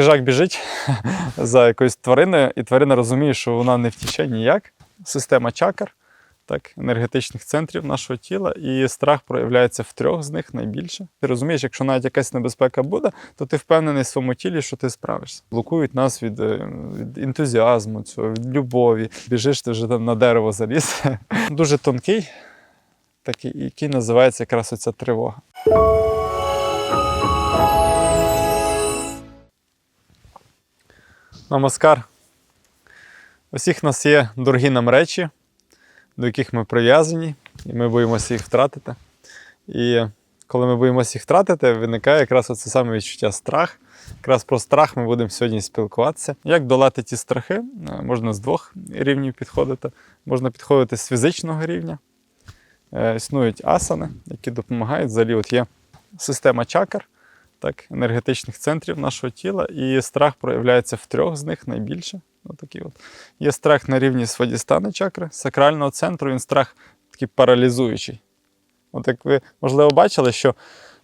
хижак біжить за якоюсь твариною, і тварина розуміє, що вона не втіче ніяк. Система чакр, так, енергетичних центрів нашого тіла, і страх проявляється в трьох з них найбільше. Ти розумієш, якщо навіть якась небезпека буде, то ти впевнений в своєму тілі, що ти справишся. Блокують нас від, е, від ентузіазму, цього, від любові. Біжиш, ти вже там на дерево заліз. Дуже тонкий, такий, який називається якраз оця тривога. Намаскар. У всіх нас є дорогі нам речі, до яких ми прив'язані, і ми боїмося їх втратити. І коли ми боїмося їх втратити, виникає якраз оце саме відчуття страх. Якраз про страх ми будемо сьогодні спілкуватися. Як долати ті страхи? Е, Можна з двох рівнів підходити. Можна підходити з фізичного рівня. Е, Існують асани, які допомагають. Взагалі, от є система чакр, так, енергетичних центрів нашого тіла, і страх проявляється в трьох з них найбільше. Отакі от. Є страх на рівні свадістани чакри, сакрального центру, він страх такий паралізуючий. От як ви, можливо, бачили, що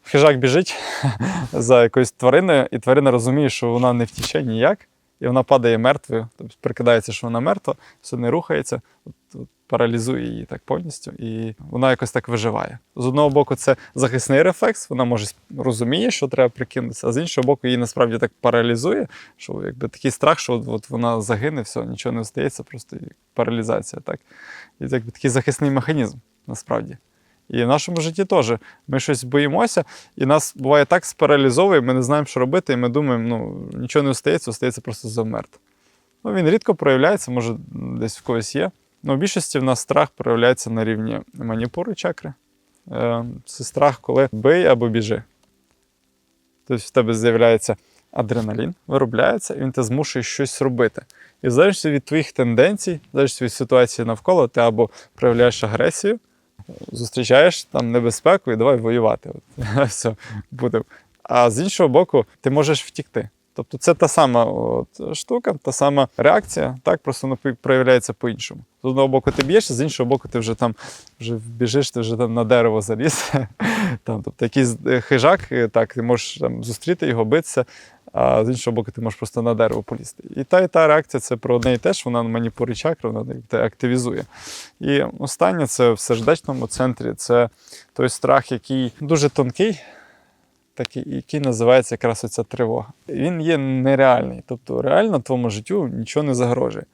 хижак біжить за якоюсь твариною, і тварина розуміє, що вона не втіче ніяк, і вона падає мертвою, тобто прикидається, що вона мертва, все не рухається, от, от, паралізує її так повністю, і вона якось так виживає. З одного боку, це захисний рефлекс, вона може розуміє, що треба прикинутися, а з іншого боку, її насправді так паралізує, що якби такий страх, що от, вона загине, все, нічого не стається, просто паралізація. Так? І якби такий захисний механізм насправді. І в нашому житті теж ми щось боїмося, і нас буває так спаралізовує, ми не знаємо, що робити, і ми думаємо, ну нічого не стається, стається просто завмерти. Ну, він рідко проявляється, може, десь в когось є. Ну, в більшості в нас страх проявляється на рівні маніпури чакри. Е, Це страх, коли бий або біжи. Тобто в тебе з'являється адреналін, виробляється, і він тебе змушує щось робити. І залежно від твоїх тенденцій, залежно від ситуації навколо, ти або проявляєш агресію, зустрічаєш там небезпеку і давай воювати. От, все, буде. А з іншого боку, ти можеш втікти. Тобто це та сама от, штука, та сама реакція, так просто вона проявляється по-іншому. З одного боку ти б'єш, з іншого боку, ти вже там вже біжиш, ти вже там на дерево заліз. Там, тобто якийсь хижак, так, ти можеш там, зустріти його, битися, а з іншого боку, ти можеш просто на дерево полізти. І та і та реакція це про одне і те ж, вона маніпурує чакру, вона тебе активізує. І останнє це в сердечному центрі, це той страх, який дуже тонкий, такий, який називається якраз оця тривога. Він є нереальний. Тобто реально твоєму життю нічого не загрожує.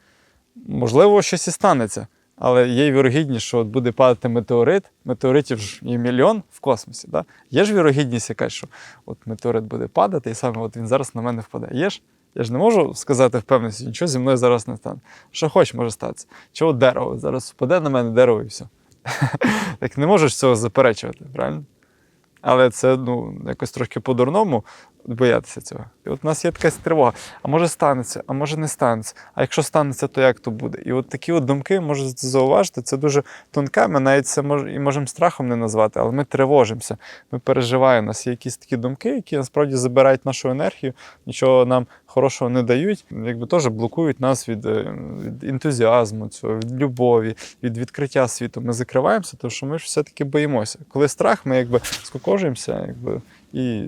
Можливо, щось і станеться. Але є вірогідність, що от буде падати метеорит. Метеоритів ж є мільйон в космосі. Да? Є ж вірогідність якась, що от метеорит буде падати, і саме от він зараз на мене впаде. Є ж? Я ж не можу сказати впевненості, нічого зі мною зараз не стане. Що хоч може статися. Чого дерево? Зараз впаде на мене дерево і все. Так не можеш цього заперечувати, правильно? Але це ну, якось трошки по-дурному боятися цього. І от у нас є така тривога. А може станеться, а може не станеться. А якщо станеться, то як то буде? І от такі от думки можете зауважити, це дуже тонке. Ми навіть це мож, і можемо страхом не назвати, але ми тривожимося, ми переживаємо. У нас є якісь такі думки, які насправді забирають нашу енергію, нічого нам хорошого не дають, якби теж блокують нас від, е, від ентузіазму, цього, від любові, від відкриття світу. Ми закриваємося, тому що ми ж все-таки боїмося. Коли страх, ми якби скукожуємося якби, і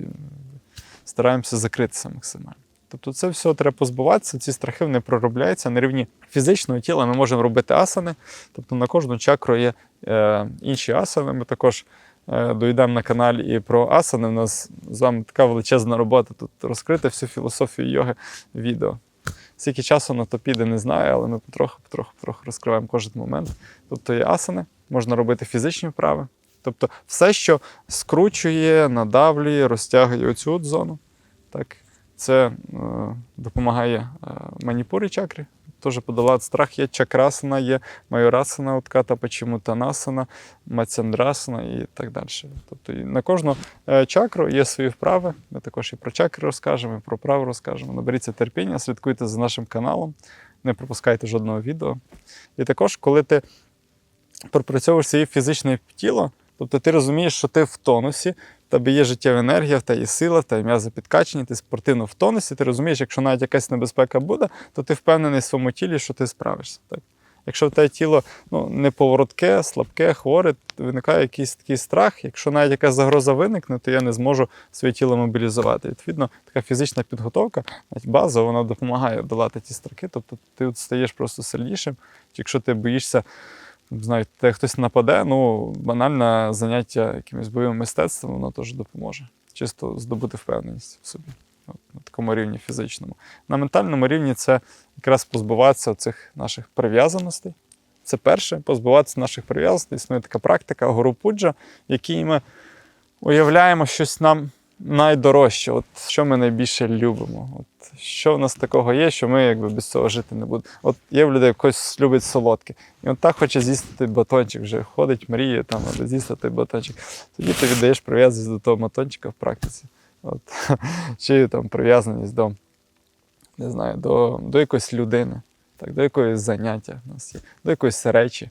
стараємося закритися максимально. Тобто це все треба позбуватися, ці страхи вони проробляються на рівні фізичного тіла. Ми можемо робити асани, тобто на кожну чакру є е, інші асани. Ми також е, дойдемо на каналі і про асани. У нас з вами така величезна робота тут розкрити всю філософію йоги відео. Скільки часу на то піде, не знаю, але ми потроху, потроху, потроху розкриваємо кожен момент. Тобто є асани, можна робити фізичні вправи. Тобто все, що скручує, надавлює, розтягує оцю от зону. Так, це е, допомагає е, маніпурі чакрі. Теж подолати страх. Є чакрасана, є майорасана, от ката пачімутанасана, мацяндрасана і так далі. Тобто на кожну е, чакру є свої вправи. Ми також і про чакри розкажемо, і про вправи розкажемо. Наберіться терпіння, слідкуйте за нашим каналом, не пропускайте жодного відео. І також, коли ти пропрацьовуєш своє фізичне тіло, тобто ти розумієш, що ти в тонусі, тебе є життєва енергія, в тебе є сила, в тебе м'язи підкачені, ти спортивно в тонусі, ти розумієш, якщо навіть якась небезпека буде, то ти впевнений в своєму тілі, що ти справишся. Так? Якщо в тебе тіло ну, неповоротке, слабке, хворе, виникає якийсь такий страх. Якщо навіть якась загроза виникне, то я не зможу своє тіло мобілізувати. Відповідно, така фізична підготовка, навіть базова, вона допомагає долати ті страхи. Тобто ти от стаєш просто сильнішим. Якщо ти боїшся, знаю, хтось нападе, ну банальне заняття якимось бойовим мистецтвом, воно теж допоможе. Чисто здобути впевненість в собі. От, на такому рівні фізичному. На ментальному рівні це якраз позбуватися цих наших прив'язаностей. Це перше, позбуватися наших прив'язаностей. Існує така практика горупуджа, якій ми уявляємо щось нам найдорожче, от що ми найбільше любимо. От що в нас такого є, що ми якби без цього жити не будемо. От є в людей хтось любить солодке. І от так хоче з'їсти той батончик, вже ходить, мріє там, аби з'їсти той батончик. Тоді ти віддаєш прив'язаність до того батончика в практиці. От. Чи там прив'язаність до, не знаю, до, до якоїсь людини, так, до якоїсь заняття в нас є, до якоїсь речі.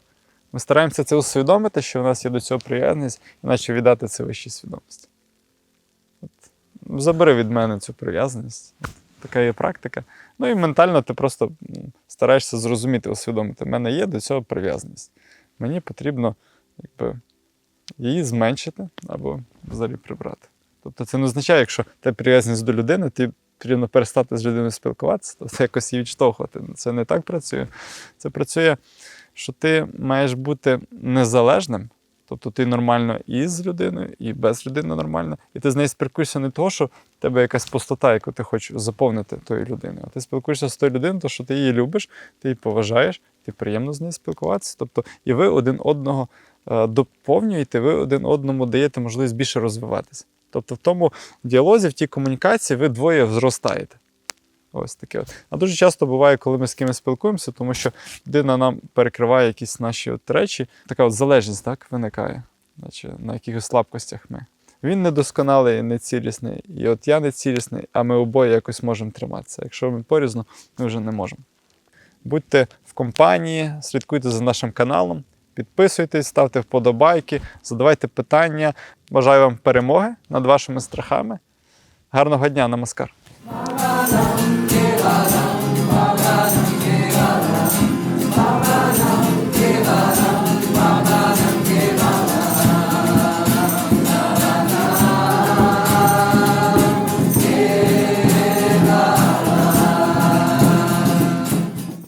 Ми стараємося це усвідомити, що у нас є до цього прив'язаність, іначе віддати це вищій свідомості. Забери від мене цю прив'язаність. Така є практика. Ну і ментально ти просто стараєшся зрозуміти, усвідомити, в мене є до цього прив'язаність. Мені потрібно якби, її зменшити або взагалі прибрати. Тобто це не означає, якщо ти прив'язаність до людини, ти потрібно перестати з людиною спілкуватися, тобто якось її відштовхувати. Це не так працює. Це працює, що ти маєш бути незалежним. Тобто ти нормально і з людиною, і без людини нормально. І ти з нею спілкуєшся не того, що в тебе якась пустота, яку ти хочеш заповнити тою людиною. А ти спілкуєшся з тою людиною, тому що ти її любиш, ти її поважаєш, ти приємно з нею спілкуватися. Тобто, і ви один одного е, доповнюєте, ви один одному даєте можливість більше розвиватися. Тобто в тому діалозі, в тій комунікації ви двоє зростаєте. Ось таке. От. А дуже часто буває, коли ми з кимось спілкуємося, тому що людина нам перекриває якісь наші от речі, така от залежність так, виникає, наче на якихось слабкостях ми. Він недосконалий, нецілісний, і от я нецілісний, а ми обоє якось можемо триматися. Якщо ми порізно, ми вже не можемо. Будьте в компанії, слідкуйте за нашим каналом, підписуйтесь, ставте вподобайки, задавайте питання. Бажаю вам перемоги над вашими страхами. Гарного дня, намаскар!